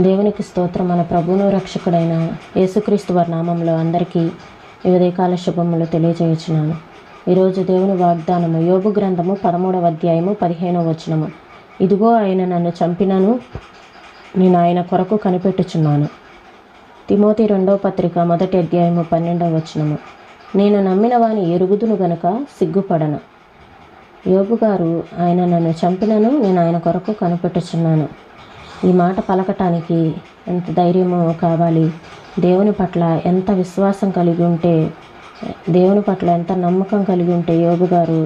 దేవునికి స్తోత్రం. మన ప్రభువును రక్షకుడైన యేసుక్రీస్తు వారి నామంలో అందరికీ ఈ ఉదయకాల శుభములు తెలియజేయుచున్నాను ఈరోజు దేవుని వాగ్దానము యోగు గ్రంథము పదమూడవ అధ్యాయము పదిహేనవ వచనము. ఇదిగో ఆయన నన్ను చంపినను నేను ఆయన కొరకు కనిపెట్టుచున్నాను. తిమోతి రెండవ పత్రిక మొదటి అధ్యాయము పన్నెండవ వచనము. నేను నమ్మిన వాని ఎరుగుదును గనుక సిగ్గుపడను. యోగు గారు ఆయన నన్ను చంపినను నేను ఆయన కొరకు కనిపెట్టుచున్నాను. ఈ మాట పలకటానికి ఎంత ధైర్యమో కావాలి. దేవుని పట్ల ఎంత విశ్వాసం కలిగి ఉంటే దేవుని పట్ల ఎంత నమ్మకం కలిగి ఉంటే యోగు గారు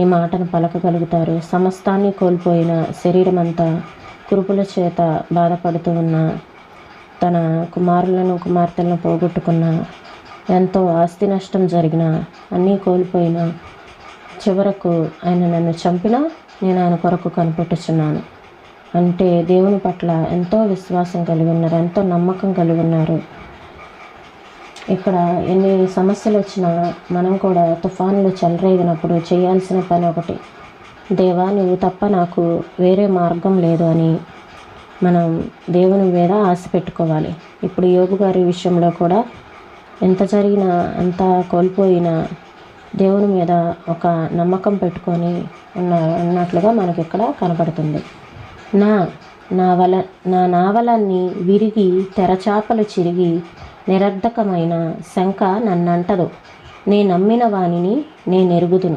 ఈ మాటను పలకగలుగుతారు. సమస్తాన్ని కోల్పోయిన శరీరం అంతా కురుపుల చేత బాధపడుతూ ఉన్న తన కుమారులను కుమార్తెలను పోగొట్టుకున్న ఎంతో ఆస్తి నష్టం జరిగిన అన్నీ కోల్పోయిన చివరకు ఆయన నన్ను చంపినా నేను ఆయన కొరకు కనిపెట్టుచున్నాను. అంటే దేవుని పట్ల ఎంతో విశ్వాసం కలిగి ఉన్నారు ఎంతో నమ్మకం కలిగి ఉన్నారు. ఇక్కడ ఎన్ని సమస్యలు వచ్చినా మనం కూడా తుఫానులు చెలరేగినప్పుడు చేయాల్సిన పని ఒకటి దేవా నువ్వు తప్ప నాకు వేరే మార్గం లేదు అని మనం దేవుని మీద ఆశ పెట్టుకోవాలి. ఇప్పుడు యోగు గారి విషయంలో కూడా ఎంత జరిగినా అంత కోల్పోయినా దేవుని మీద ఒక నమ్మకం పెట్టుకొని ఉన్న ఉన్నట్లుగా మనకి ఇక్కడ కనపడుతుంది నా నావల నా నావలన్నీ విరిగి తెరచాపలు చిరిగి నిరర్ధకమైన శంక నన్నంటదు. నే నమ్మిన వానిని నేనెరుగుదును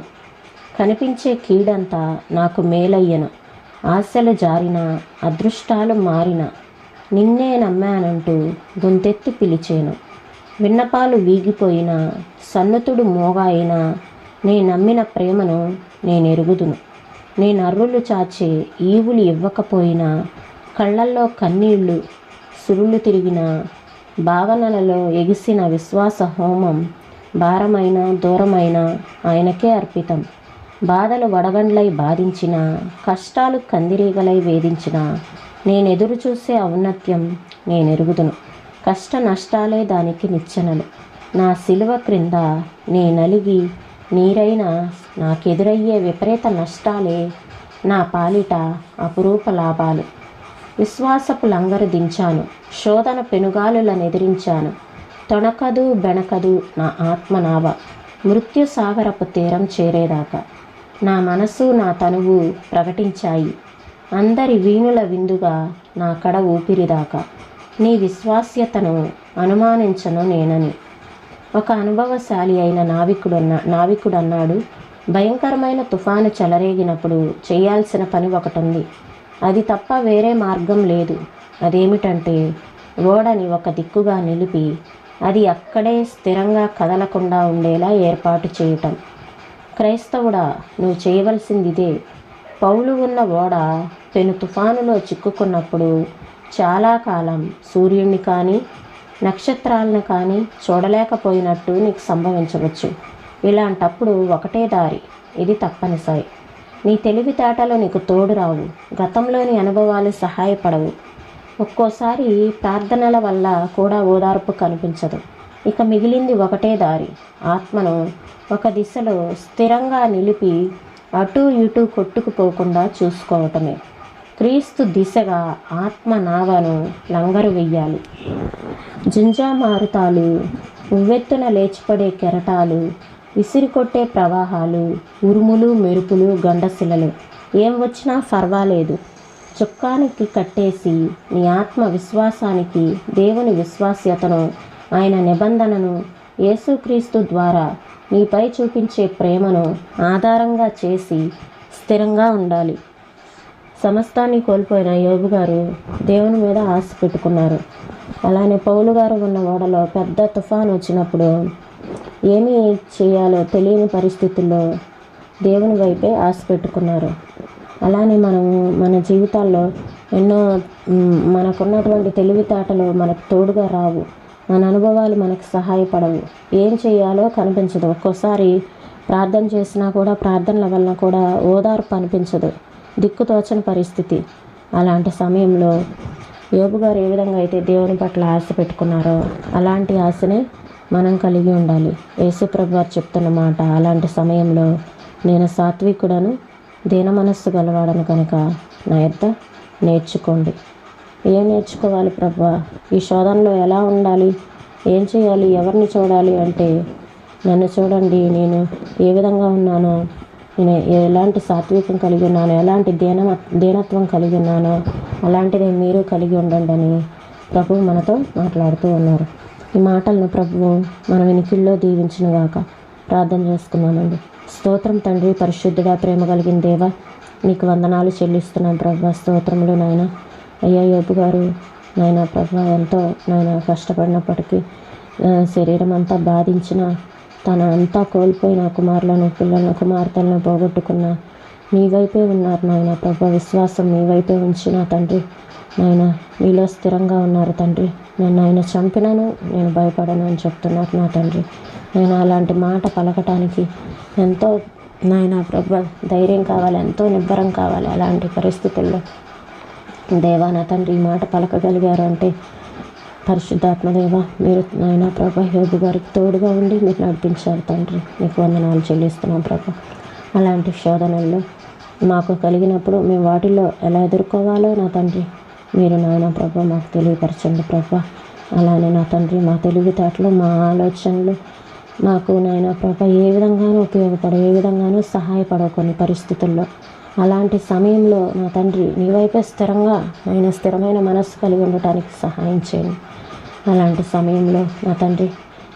కనిపించే కీడంతా నాకు మేలయ్యను. ఆశలు జారిన అదృష్టాలు మారిన నిన్నే నమ్మానంటూ గొంతెత్తి పిలిచేను. విన్నపాలు వీగిపోయిన సన్నతుడు మోగాయిన నే నమ్మిన ప్రేమను నేనెరుగుదును నేను అర్రులు చాచే ఈవులు ఇవ్వకపోయినా కళ్ళల్లో కన్నీళ్ళు సురులు తిరిగిన భావనలలో ఎగిసిన విశ్వాస హోమం భారమైన దూరమైన ఆయనకే అర్పితం. బాధలు వడగండ్లై బాధించిన కష్టాలు కందిరీగలై వేధించిన నేనెదురు చూసే ఔన్నత్యం నేనెరుగుదును. కష్ట నష్టాలే దానికి నిచ్చెనలు. నా సిలువ క్రింద నే నలిగి నీరైన నాకెదురయ్యే విపరీత నష్టాలే నా పాలిట అపురూప లాభాలు. విశ్వాసపు లంగరు దించాను. శోధన పెనుగాలులను ఎదిరించాను తొణకదు బెణకదు నా ఆత్మనావ మృత్యు సాగరపు తీరం చేరేదాకా. నా మనసు నా తనువు ప్రకటించాయి. అందరి వీణుల విందుగా నా కడ ఊపిరిదాకా. నీ విశ్వాస్యతను అనుమానించను నేనని. ఒక అనుభవశాలి అయిన నావికుడన్న నావికుడు అన్నాడు భయంకరమైన తుఫాను చెలరేగినప్పుడు చేయాల్సిన పని ఒకటి ఉంది అది తప్ప వేరే మార్గం లేదు. అదేమిటంటే ఓడని ఒక దిక్కుగా నిలిపి అది అక్కడే స్థిరంగా కదలకుండా ఉండేలా ఏర్పాటు చేయటం. క్రైస్తవుడా నువ్వు చేయవలసింది ఇదే పౌలు ఉన్న ఓడ పెను తుఫానులో చిక్కుకున్నప్పుడు చాలా కాలం సూర్యుడిని కానీ నక్షత్రాలను కానీ చూడలేకపోయినట్టు నీకు సంభవించవచ్చు. ఇలాంటప్పుడు ఒకటే దారి ఇది తప్పనిసరి. నీ తెలివితేటలు నీకు తోడు రావు గతంలోని అనుభవాలు సహాయపడవు. ఒక్కోసారి ప్రార్థనల వల్ల కూడా ఓదార్పు కనిపించదు. ఇక మిగిలింది ఒకటే దారి ఆత్మను ఒక దిశలో స్థిరంగా నిలిపి అటు ఇటు కొట్టుకుపోకుండా చూసుకోవటమే. క్రీస్తు దిశగా ఆత్మ నావను లంగరు వెయ్యాలి. జుంజామారుతాలు ఉవ్వెత్తున లేచిపడే కెరటాలు విసిరికొట్టే ప్రవాహాలు ఉరుములు మెరుపులు గండశిలలు. ఏం వచ్చినా పర్వాలేదు చుక్కానికి కట్టేసి నీ ఆత్మ విశ్వాసానికి దేవుని విశ్వాస్యతను ఆయన నిబంధనను యేసుక్రీస్తు ద్వారా నీపై చూపించే ప్రేమను ఆధారంగా చేసి స్థిరంగా ఉండాలి. సమస్తాన్ని కోల్పోయిన యోబు గారు దేవుని మీద ఆశ పెట్టుకున్నారు. అలానే పౌలు గారు ఉన్న ఓడలో పెద్ద తుఫాన్ వచ్చినప్పుడు ఏమి చేయాలో తెలియని పరిస్థితుల్లో దేవుని వైపే ఆశ పెట్టుకున్నారు. అలానే మనము మన జీవితాల్లో ఎన్నో మనకున్నటువంటి తెలివితేటలు మనకు తోడుగా రావు. మన అనుభవాలు మనకు సహాయపడవు. ఏం చేయాలో కనిపించదు. ఒక్కోసారి ప్రార్థన చేసినా కూడా ప్రార్థనల వల్ల కూడా ఓదార్పు అనిపించదు. దిక్కుతోచని పరిస్థితి. అలాంటి సమయంలో యోబు గారు ఏ విధంగా అయితే దేవుని పట్ల ఆశ పెట్టుకున్నారో అలాంటి ఆశనే మనం కలిగి ఉండాలి. యేసుప్రభు గారు చెప్తున్న మాట అలాంటి సమయంలో నేను సాత్వికుడను దీన మనస్సు గలవాడను కనుక నా యొద్ద నేర్చుకోండి. ఏం నేర్చుకోవాలి ప్రభా? ఈ శోధనలో ఎలా ఉండాలి? ఏం చేయాలి? ఎవరిని చూడాలి? అంటే నన్ను చూడండి నేను ఏ విధంగా ఉన్నానో నేను ఎలాంటి సాత్వికం కలిగి ఉన్నానో ఎలాంటి దీన దీనత్వం కలిగి ఉన్నానో అలాంటిదే మీరు కలిగి ఉండండి అని ప్రభు మనతో మాట్లాడుతూ ఉన్నారు. ఈ మాటలను ప్రభువు మన వెనికిల్లో దీవించిన గాక ప్రార్థన చేసుకున్నామండి. స్తోత్రం తండ్రి పరిశుద్ధుడా ప్రేమ కలిగిన దేవా నీకు వందనాలు చెల్లిస్తున్నాం ప్రభు. స్తోత్రములు నాయన. అయ్యా యోబు గారు నాయన ప్రభు ఎంతో నాయన కష్టపడినప్పటికీ శరీరం అంతా బాధించిన తన అంతా కోల్పోయిన కుమారులను పిల్లలను కుమార్తెలను పోగొట్టుకున్న నీ వైపే ఉన్నారు నాయన. ప్రభు విశ్వాసం నీ వైపే ఉంచిన తండ్రి నాయన. నీలో స్థిరంగా ఉన్నారు తండ్రి. నేను ఆయన చంపినాను నేను భయపడను అని చెప్తున్నారు నా తండ్రి. నేను అలాంటి మాట పలకటానికి ఎంతో నాయన ప్రభు ధైర్యం కావాలి ఎంతో నిబ్బరం కావాలి అలాంటి పరిస్థితుల్లో. దేవా నా తండ్రి ఈ మాట పలకగలిగారు అంటే పరిశుద్ధాత్మదేవ మీరు నాయన ప్రభా యోగి గారికి తోడుగా ఉండి మీరు నడిపించారు తండ్రి. మీకు వందనాలు చెల్లిస్తున్నాం ప్రభా. అలాంటి శోధనల్లో మాకు కలిగినప్పుడు మేము వాటిల్లో ఎలా ఎదుర్కోవాలో నా తండ్రి మీరు నాయన ప్రభా మాకు తెలియపరచండి ప్రభా. అలానే నా తండ్రి మా తెలివితేటలు మా ఆలోచనలు మాకు నాయన ప్రభా ఏ విధంగానూ ఉపయోగపడవు ఏ విధంగానూ సహాయపడవు కొన్ని పరిస్థితుల్లో అలాంటి సమయంలో నా తండ్రి నీ వైపే స్థిరంగా ఆయన స్థిరమైన మనస్సు కలిగి ఉండటానికి సహాయం చేయండి. అలాంటి సమయంలో నా తండ్రి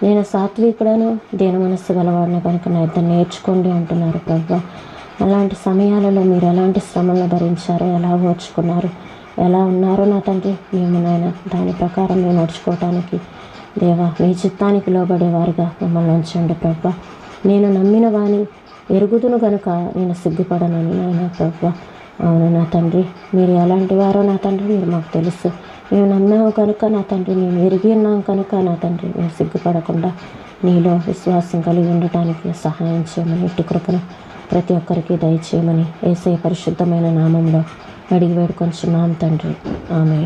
నేను సాత్వికుడను దీన మనస్సు గలవాడిని కనుక నా ఇద్దరు నేర్చుకోండి అంటున్నారు ప్రభు. అలాంటి సమయాలలో మీరు ఎలాంటి శ్రమలను భరించారో ఎలా ఓర్చుకున్నారు ఎలా ఉన్నారో నా తండ్రి మేము నాయన దాని ప్రకారం మేము నడుచుకోవటానికి దేవా మీ చిత్తానికి లోబడేవారుగా మమ్మల్ని ఉంచండి ప్రభా. నేను నమ్మిన వాణి ఎరుగుదును గనుక నేను సిగ్గుపడనని నాయన ప్రభా. అవును నా తండ్రి? మీరు ఎలాంటి వారో నా తండ్రి మీరు మాకు తెలుసు. మేము నమ్మాము కనుక నా తండ్రి మేము ఎరిగి ఉన్నాం కనుక నా తండ్రి మేము సిగ్గుపడకుండా నీలో విశ్వాసం కలిగి ఉండటానికి సహాయం చేయమని ఇటు కృపను ప్రతి ఒక్కరికి దయచేయమని ఏసే పరిశుద్ధమైన నామంలో అడిగి వేడుకొంచున్నాం తండ్రి. ఆమె